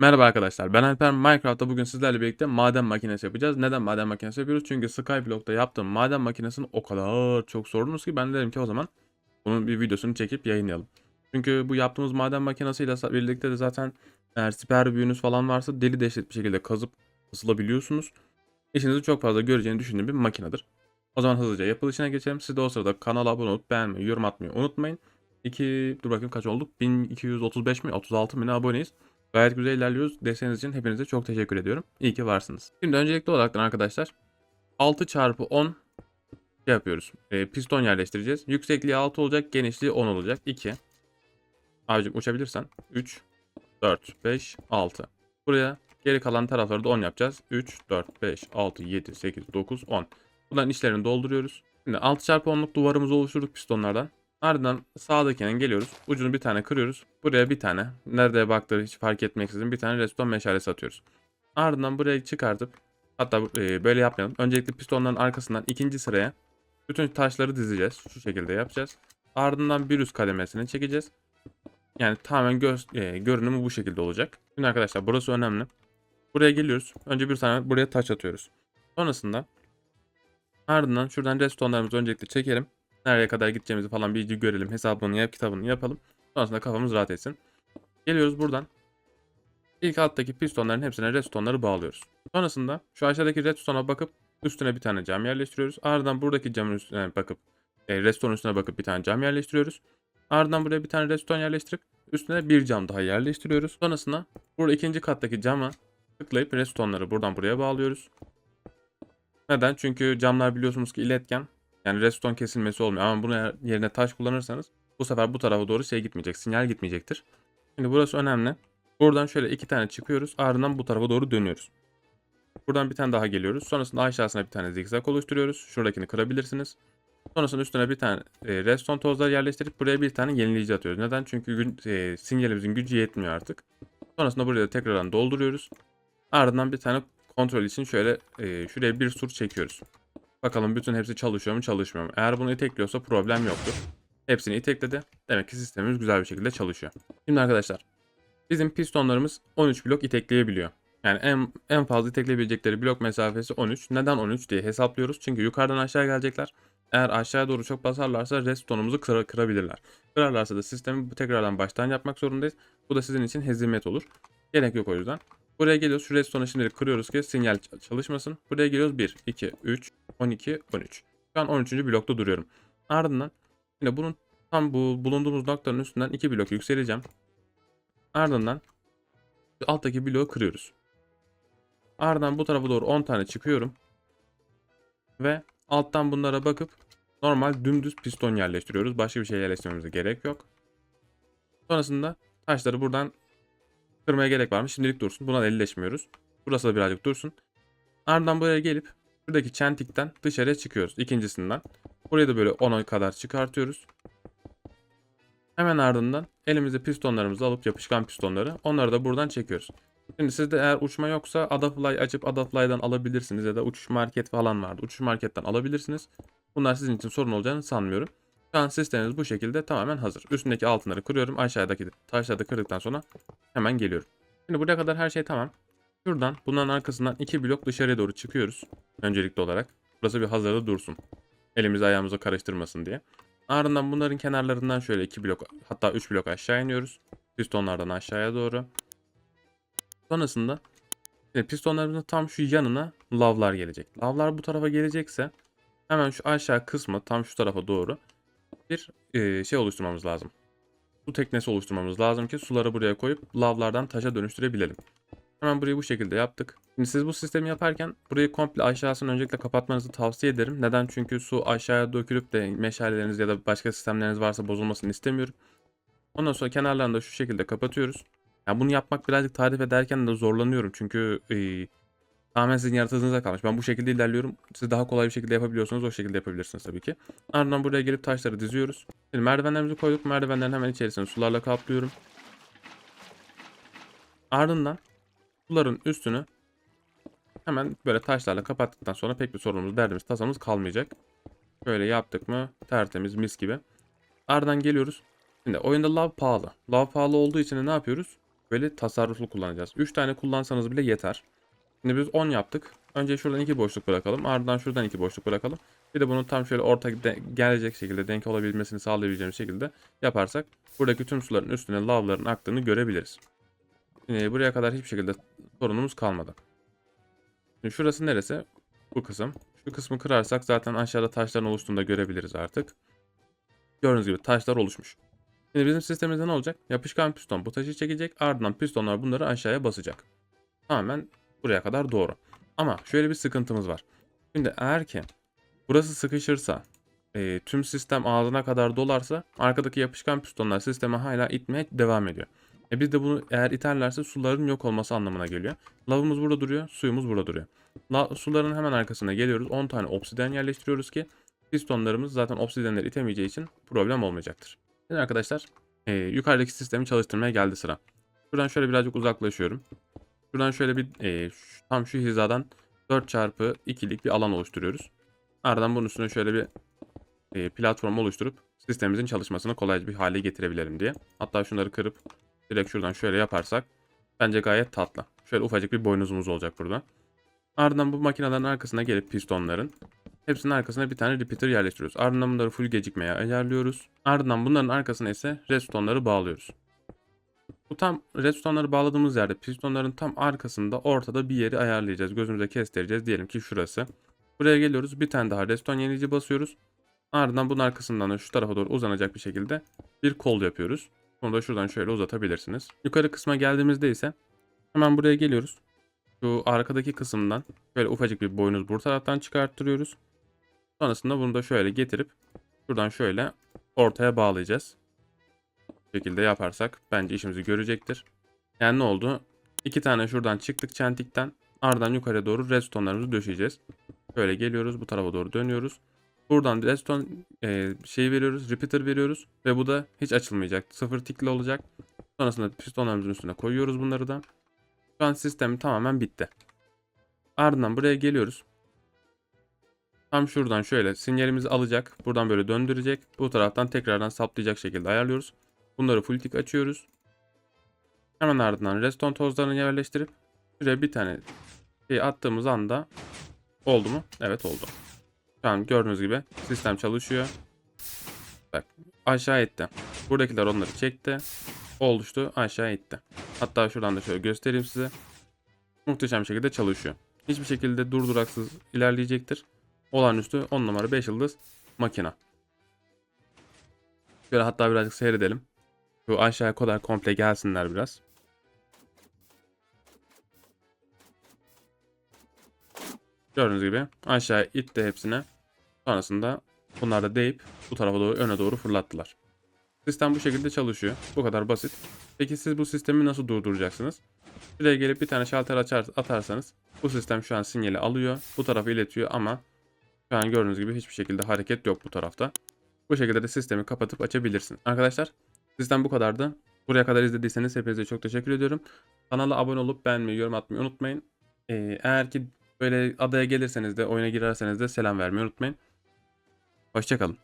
Merhaba arkadaşlar, ben Alper. Minecraft'ta bugün sizlerle birlikte maden makinesi yapacağız. Neden maden makinesi yapıyoruz? Çünkü Skyblock'ta yaptığım maden makinesini o kadar çok sordunuz ki ben dedim ki o zaman bunun bir videosunu çekip yayınlayalım. Çünkü bu yaptığımız maden makinesiyle birlikte de zaten eğer siper büyünüz falan varsa deli dehşet bir şekilde kazıp ısılabiliyorsunuz. İşinizi çok fazla göreceğini düşündüğüm bir makinedir. O zaman hızlıca yapılışına geçelim. Siz de o sırada kanala abone olup beğenmeyi, yorum atmayı unutmayın. 2, dur bakayım kaç olduk? 1235 mi? 36 mi ne aboneyiz? Gayet güzel ilerliyoruz. Desteğiniz için hepinize çok teşekkür ediyorum. İyi ki varsınız. Şimdi öncelikli olarak arkadaşlar 6 çarpı 10 şey yapıyoruz. E, piston yerleştireceğiz. Yüksekliği 6 olacak, genişliği 10 olacak. 2. Abicim uçabilirsen. 3, 4, 5, 6. Buraya geri kalan tarafları da 10 yapacağız. 3, 4, 5, 6, 7, 8, 9, 10. Bunların içlerini dolduruyoruz. Şimdi 6 çarpı 10'luk duvarımızı oluşturduk pistonlardan. Ardından sağdakine geliyoruz. Ucunu bir tane kırıyoruz. Buraya bir tane. Nerede baktığı hiç fark etmeksizin bir tane redstone meşalesi atıyoruz. Ardından buraya çıkartıp hatta e, böyle yapmayalım. Öncelikle pistonların arkasından ikinci sıraya bütün taşları dizeceğiz. Şu şekilde yapacağız. Ardından bir üst kademesini çekeceğiz. Yani tamamen göz, e, görünümü bu şekilde olacak. Şimdi arkadaşlar burası önemli. Buraya geliyoruz. Önce bir tane buraya taş atıyoruz. Sonrasında ardından şuradan redstone'larımızı öncelikle çekelim nereye kadar gideceğimizi falan bir görelim. Hesabını yap, kitabını yapalım. Sonrasında kafamız rahat etsin. Geliyoruz buradan. İlk alttaki pistonların hepsine redstone'ları bağlıyoruz. Sonrasında şu aşağıdaki redstone'a bakıp üstüne bir tane cam yerleştiriyoruz. Ardından buradaki camın üstüne bakıp e, redstone üstüne bakıp bir tane cam yerleştiriyoruz. Ardından buraya bir tane redstone yerleştirip üstüne bir cam daha yerleştiriyoruz. Sonrasında burada ikinci kattaki cama tıklayıp redstone'ları buradan buraya bağlıyoruz. Neden? Çünkü camlar biliyorsunuz ki iletken yani redstone kesilmesi olmuyor ama buna yerine taş kullanırsanız bu sefer bu tarafa doğru şey gitmeyecek. Sinyal gitmeyecektir. Şimdi burası önemli. Buradan şöyle iki tane çıkıyoruz. Ardından bu tarafa doğru dönüyoruz. Buradan bir tane daha geliyoruz. Sonrasında aşağısına bir tane zigzag oluşturuyoruz. Şuradakini kırabilirsiniz. Sonrasında üstüne bir tane e, redstone tozları yerleştirip buraya bir tane yenileyici atıyoruz. Neden? Çünkü gün, e, sinyalimizin gücü yetmiyor artık. Sonrasında buraya da tekrardan dolduruyoruz. Ardından bir tane kontrol için şöyle e, şuraya bir sur çekiyoruz. Bakalım bütün hepsi çalışıyor mu çalışmıyor mu? Eğer bunu itekliyorsa problem yoktur. Hepsini itekledi. Demek ki sistemimiz güzel bir şekilde çalışıyor. Şimdi arkadaşlar bizim pistonlarımız 13 blok itekleyebiliyor. Yani en, en fazla itekleyebilecekleri blok mesafesi 13. Neden 13 diye hesaplıyoruz. Çünkü yukarıdan aşağı gelecekler. Eğer aşağıya doğru çok basarlarsa redstone'umuzu kıra, kırabilirler. Kırarlarsa da sistemi tekrardan baştan yapmak zorundayız. Bu da sizin için hezimet olur. Gerek yok o yüzden. Buraya geliyoruz. Şu redstone'u şimdi kırıyoruz ki sinyal çalışmasın. Buraya geliyoruz 1, 2, 3, 12, 13. Şu an 13. blokta duruyorum. Ardından yine bunun tam bu bulunduğumuz noktanın üstünden 2 blok yükseleceğim. Ardından alttaki bloğu kırıyoruz. Ardından bu tarafa doğru 10 tane çıkıyorum. Ve alttan bunlara bakıp normal dümdüz piston yerleştiriyoruz. Başka bir şey yerleştirmemize gerek yok. Sonrasında taşları buradan kırmaya gerek var mı? Şimdilik dursun. Buna elleşmiyoruz. Burası da birazcık dursun. Ardından buraya gelip Şuradaki çentikten dışarıya çıkıyoruz. ikincisinden. Burayı da böyle 10'a kadar çıkartıyoruz. Hemen ardından elimizde pistonlarımızı alıp yapışkan pistonları onları da buradan çekiyoruz. Şimdi sizde eğer uçma yoksa Adafly açıp Adafly'dan alabilirsiniz ya da uçuş market falan vardı. Uçuş marketten alabilirsiniz. Bunlar sizin için sorun olacağını sanmıyorum. Şu an sistemimiz bu şekilde tamamen hazır. Üstündeki altınları kırıyorum. Aşağıdaki taşları da kırdıktan sonra hemen geliyorum. Şimdi buraya kadar her şey tamam. Şuradan bunların arkasından iki blok dışarıya doğru çıkıyoruz. Öncelikli olarak. Burası bir hazırda dursun. Elimizi ayağımıza karıştırmasın diye. Ardından bunların kenarlarından şöyle iki blok hatta üç blok aşağı iniyoruz. Pistonlardan aşağıya doğru. Sonrasında e, pistonlarımızın tam şu yanına lavlar gelecek. Lavlar bu tarafa gelecekse hemen şu aşağı kısmı tam şu tarafa doğru bir e, şey oluşturmamız lazım. Su teknesi oluşturmamız lazım ki suları buraya koyup lavlardan taşa dönüştürebilelim. Hemen burayı bu şekilde yaptık. Şimdi siz bu sistemi yaparken burayı komple aşağısını öncelikle kapatmanızı tavsiye ederim. Neden? Çünkü su aşağıya dökülüp de meşaleleriniz ya da başka sistemleriniz varsa bozulmasını istemiyorum. Ondan sonra kenarlarını da şu şekilde kapatıyoruz. Yani bunu yapmak birazcık tarif ederken de zorlanıyorum. Çünkü e, tamamen sizin yaratıcınıza kalmış. Ben bu şekilde ilerliyorum. Siz daha kolay bir şekilde yapabiliyorsanız o şekilde yapabilirsiniz tabii ki. Ardından buraya gelip taşları diziyoruz. Şimdi merdivenlerimizi koyduk. Merdivenlerin hemen içerisini sularla kaplıyorum. Ardından Suların üstünü hemen böyle taşlarla kapattıktan sonra pek bir sorunumuz, derdimiz, tasamız kalmayacak. Böyle yaptık mı tertemiz mis gibi. Ardından geliyoruz. Şimdi oyunda lav pahalı. Lav pahalı olduğu için de ne yapıyoruz? böyle tasarruflu kullanacağız. 3 tane kullansanız bile yeter. Şimdi biz 10 yaptık. Önce şuradan 2 boşluk bırakalım. Ardından şuradan 2 boşluk bırakalım. Bir de bunu tam şöyle orta gelecek şekilde denk olabilmesini sağlayabileceğimiz şekilde yaparsak buradaki tüm suların üstüne lavların aktığını görebiliriz. Şimdi buraya kadar hiçbir şekilde sorunumuz kalmadı. Şimdi şurası neresi? Bu kısım. Şu kısmı kırarsak zaten aşağıda taşların oluştuğunu da görebiliriz artık. Gördüğünüz gibi taşlar oluşmuş. Şimdi bizim sistemimizde ne olacak? Yapışkan piston bu taşı çekecek. Ardından pistonlar bunları aşağıya basacak. Tamamen buraya kadar doğru. Ama şöyle bir sıkıntımız var. Şimdi eğer ki burası sıkışırsa e, tüm sistem ağzına kadar dolarsa arkadaki yapışkan pistonlar sisteme hala itmeye devam ediyor. E biz de bunu eğer iterlerse suların yok olması anlamına geliyor. Lavımız burada duruyor, suyumuz burada duruyor. La, suların hemen arkasına geliyoruz. 10 tane obsidyen yerleştiriyoruz ki pistonlarımız zaten obsidyenleri itemeyeceği için problem olmayacaktır. Şimdi arkadaşlar e, yukarıdaki sistemi çalıştırmaya geldi sıra. Şuradan şöyle birazcık uzaklaşıyorum. Şuradan şöyle bir e, tam şu hizadan 4 çarpı 2'lik bir alan oluşturuyoruz. Ardından bunun üstüne şöyle bir e, platform oluşturup sistemimizin çalışmasını kolayca bir hale getirebilirim diye. Hatta şunları kırıp direkt şuradan şöyle yaparsak bence gayet tatlı. Şöyle ufacık bir boynuzumuz olacak burada. Ardından bu makinelerin arkasına gelip pistonların hepsinin arkasına bir tane repeater yerleştiriyoruz. Ardından bunları full gecikmeye ayarlıyoruz. Ardından bunların arkasına ise redstone'ları bağlıyoruz. Bu tam redstone'ları bağladığımız yerde pistonların tam arkasında ortada bir yeri ayarlayacağız. Gözümüze kestireceğiz. Diyelim ki şurası. Buraya geliyoruz. Bir tane daha redstone yenileyici basıyoruz. Ardından bunun arkasından da şu tarafa doğru uzanacak bir şekilde bir kol yapıyoruz. Bunu da şuradan şöyle uzatabilirsiniz. Yukarı kısma geldiğimizde ise hemen buraya geliyoruz. Şu arkadaki kısımdan şöyle ufacık bir boynuz bu taraftan çıkarttırıyoruz. Sonrasında bunu da şöyle getirip şuradan şöyle ortaya bağlayacağız. Bu şekilde yaparsak bence işimizi görecektir. Yani ne oldu? İki tane şuradan çıktık çentikten. Ardından yukarıya doğru redstone'larımızı döşeyeceğiz. Şöyle geliyoruz bu tarafa doğru dönüyoruz. Buradan redstone e, şey veriyoruz, repeater veriyoruz ve bu da hiç açılmayacak. Sıfır tikli olacak. Sonrasında pistonlarımızın üstüne koyuyoruz bunları da. Şu an sistem tamamen bitti. Ardından buraya geliyoruz. Tam şuradan şöyle sinyalimizi alacak. Buradan böyle döndürecek. Bu taraftan tekrardan saplayacak şekilde ayarlıyoruz. Bunları full tick açıyoruz. Hemen ardından redstone tozlarını yerleştirip şuraya bir tane şey attığımız anda oldu mu? Evet oldu. An gördüğünüz gibi sistem çalışıyor. Bak aşağı itti. Buradakiler onları çekti. Oluştu aşağı itti. Hatta şuradan da şöyle göstereyim size. Muhteşem şekilde çalışıyor. Hiçbir şekilde durduraksız ilerleyecektir. Olağanüstü 10 numara 5 yıldız makina. Şöyle hatta birazcık seyredelim. Şu aşağıya kadar komple gelsinler biraz. Gördüğünüz gibi aşağı itti hepsine. Sonrasında bunlar da deyip bu tarafa doğru öne doğru fırlattılar. Sistem bu şekilde çalışıyor. Bu kadar basit. Peki siz bu sistemi nasıl durduracaksınız? Şuraya gelip bir tane şalter açar, atarsanız bu sistem şu an sinyali alıyor. Bu tarafa iletiyor ama şu an gördüğünüz gibi hiçbir şekilde hareket yok bu tarafta. Bu şekilde de sistemi kapatıp açabilirsin. Arkadaşlar sistem bu kadardı. Buraya kadar izlediyseniz hepinize çok teşekkür ediyorum. Kanala abone olup beğenmeyi, yorum atmayı unutmayın. Ee, eğer ki böyle adaya gelirseniz de oyuna girerseniz de selam vermeyi unutmayın. Hoşçakalın.